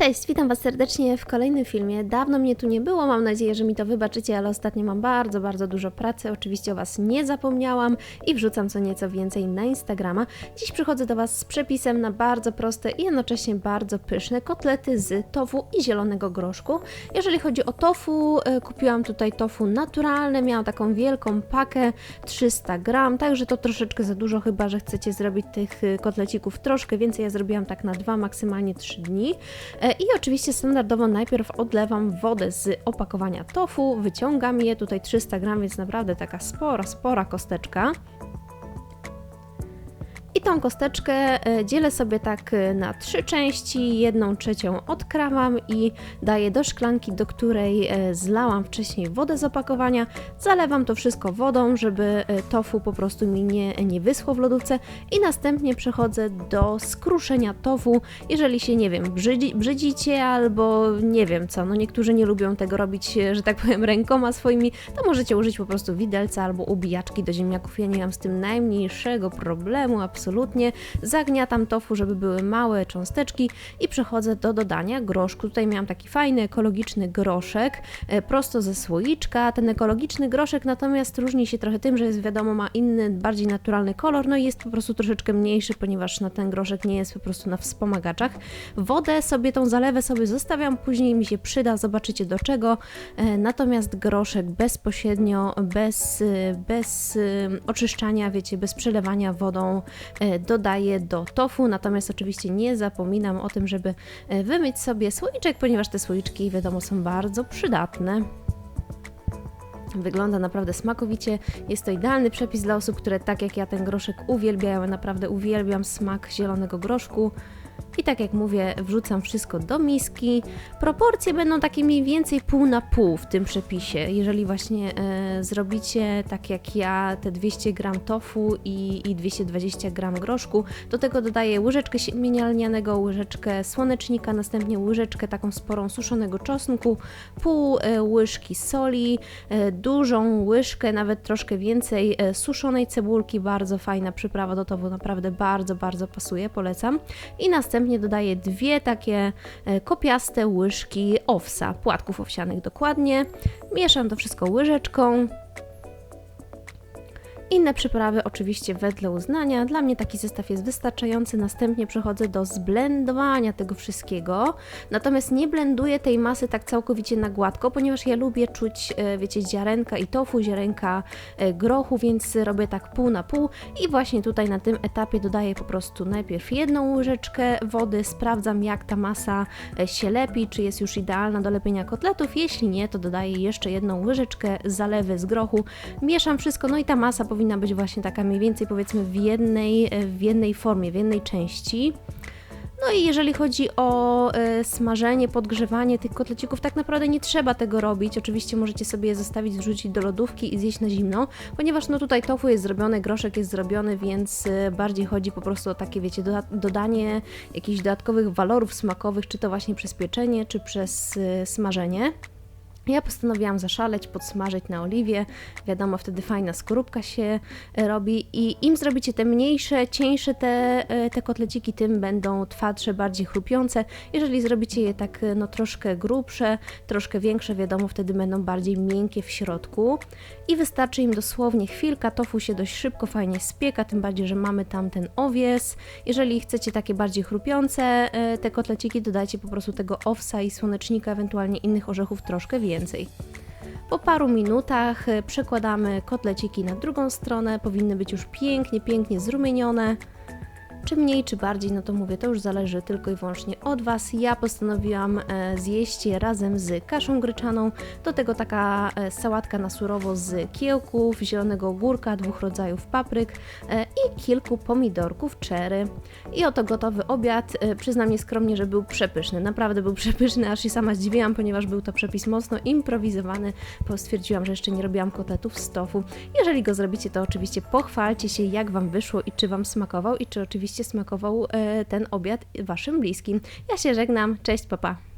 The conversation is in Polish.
Cześć, witam Was serdecznie w kolejnym filmie. Dawno mnie tu nie było, mam nadzieję, że mi to wybaczycie, ale ostatnio mam bardzo, bardzo dużo pracy. Oczywiście o Was nie zapomniałam i wrzucam co nieco więcej na Instagrama. Dziś przychodzę do Was z przepisem na bardzo proste i jednocześnie bardzo pyszne kotlety z tofu i zielonego groszku. Jeżeli chodzi o tofu, e, kupiłam tutaj tofu naturalne, miałam taką wielką pakę 300 gram, także to troszeczkę za dużo, chyba że chcecie zrobić tych e, kotlecików troszkę więcej. Ja zrobiłam tak na dwa, maksymalnie 3 dni. I oczywiście standardowo najpierw odlewam wodę z opakowania tofu, wyciągam je, tutaj 300 gram, więc naprawdę taka spora, spora kosteczka. Tą kosteczkę e, dzielę sobie tak e, na trzy części. Jedną trzecią odkrawam i daję do szklanki, do której e, zlałam wcześniej wodę z opakowania. Zalewam to wszystko wodą, żeby tofu po prostu mi nie, nie wyschło w lodówce. I następnie przechodzę do skruszenia tofu. Jeżeli się, nie wiem, brzydzi, brzydzicie albo nie wiem co, no niektórzy nie lubią tego robić, że tak powiem, rękoma swoimi, to możecie użyć po prostu widelca albo ubijaczki do ziemniaków. Ja nie mam z tym najmniejszego problemu, absolutnie. Zagniatam tofu, żeby były małe cząsteczki i przechodzę do dodania groszku. Tutaj miałam taki fajny, ekologiczny groszek, e, prosto ze słoiczka. Ten ekologiczny groszek natomiast różni się trochę tym, że jest wiadomo, ma inny, bardziej naturalny kolor, no i jest po prostu troszeczkę mniejszy, ponieważ no, ten groszek nie jest po prostu na wspomagaczach. Wodę sobie, tą zalewę sobie zostawiam, później mi się przyda, zobaczycie do czego. E, Natomiast groszek bezpośrednio, bez, e, bez oczyszczania, wiecie, bez przelewania wodą dodaję do tofu. Natomiast oczywiście nie zapominam o tym, żeby e, wymyć sobie słoiczek, ponieważ te słoiczki, wiadomo, są bardzo przydatne. Wygląda naprawdę smakowicie. Jest to idealny przepis dla osób, które tak jak ja ten groszek uwielbiają. Naprawdę uwielbiam smak zielonego groszku. I tak jak mówię, wrzucam wszystko do miski. Proporcje będą takie mniej więcej pół na pół w tym przepisie. Jeżeli właśnie e, zrobicie tak jak ja, te 200 gram tofu i, i 220 gram groszku, do tego dodaję łyżeczkę siemienia lnianego, łyżeczkę słonecznika, następnie łyżeczkę taką sporą suszonego czosnku, pół e, łyżki soli, e, dużą łyżkę, nawet troszkę więcej e, suszonej cebulki, bardzo fajna przyprawa do tofu, naprawdę bardzo, bardzo pasuje, polecam. I następnie dodaję dwie takie e, kopiaste łyżki owsa, płatków owsianych dokładnie. Mieszam to wszystko łyżeczką. Inne przyprawy oczywiście wedle uznania. Dla mnie taki zestaw jest wystarczający. Następnie przechodzę do zblendowania tego wszystkiego. Natomiast nie blenduję tej masy tak całkowicie na gładko, ponieważ ja lubię czuć, e, wiecie, ziarenka i tofu, ziarenka e, grochu, więc robię tak pół na pół. I właśnie tutaj na tym etapie dodaję po prostu najpierw jedną łyżeczkę wody, sprawdzam jak ta masa e, się lepi, czy jest już idealna do lepienia kotletów. Jeśli nie, to dodaję jeszcze jedną łyżeczkę zalewy z grochu. Mieszam wszystko, no i ta masa powinna być właśnie taka mniej więcej powiedzmy w jednej, e, w jednej formie, w jednej części. No i jeżeli chodzi o e, smażenie, podgrzewanie tych kotlecików, tak naprawdę nie trzeba tego robić. Oczywiście możecie sobie je zostawić, wrzucić do lodówki i zjeść na zimno, ponieważ no tutaj tofu jest zrobione, groszek jest zrobiony, więc e, bardziej chodzi po prostu o takie, wiecie, doda dodanie jakichś dodatkowych walorów smakowych, czy to właśnie przez pieczenie, czy przez smażenie. Ja postanowiłam zaszaleć, podsmażyć na oliwie. Wiadomo, wtedy fajna skorupka się e, robi i im zrobicie te mniejsze, cieńsze te, e, te kotleciki, tym będą twardsze, bardziej chrupiące. Jeżeli zrobicie je tak no troszkę grubsze, troszkę większe, wiadomo, wtedy będą bardziej miękkie w środku. I wystarczy im dosłownie chwilka, tofu się dość szybko, fajnie spieka, tym bardziej, że mamy tam ten owies. Jeżeli chcecie takie bardziej chrupiące e, te kotleciki, dodajcie po prostu tego owsa i słonecznika, ewentualnie innych orzechów troszkę więcej. Po paru minutach e, przekładamy kotleciki na drugą stronę, powinny być już pięknie, pięknie zrumienione. Czy mniej, czy bardziej, no to mówię, to już zależy tylko i wyłącznie od Was. Ja postanowiłam e, zjeść je razem z kaszą gryczaną. Do tego taka e, sałatka na surowo z kiełków, zielonego ogórka, dwóch rodzajów papryk e, i kilku pomidorków cherry. I oto gotowy obiad. Przyznam nieskromnie, że był przepyszny. Naprawdę był przepyszny, aż się sama zdziwiłam, ponieważ był to przepis mocno improwizowany, bo stwierdziłam, że jeszcze nie robiłam kotletów z tofu. Jeżeli go zrobicie, to oczywiście pochwalcie się, jak Wam wyszło i czy Wam smakował i czy oczywiście smakował e, ten obiad Waszym bliskim. Ja się żegnam, cześć, papa.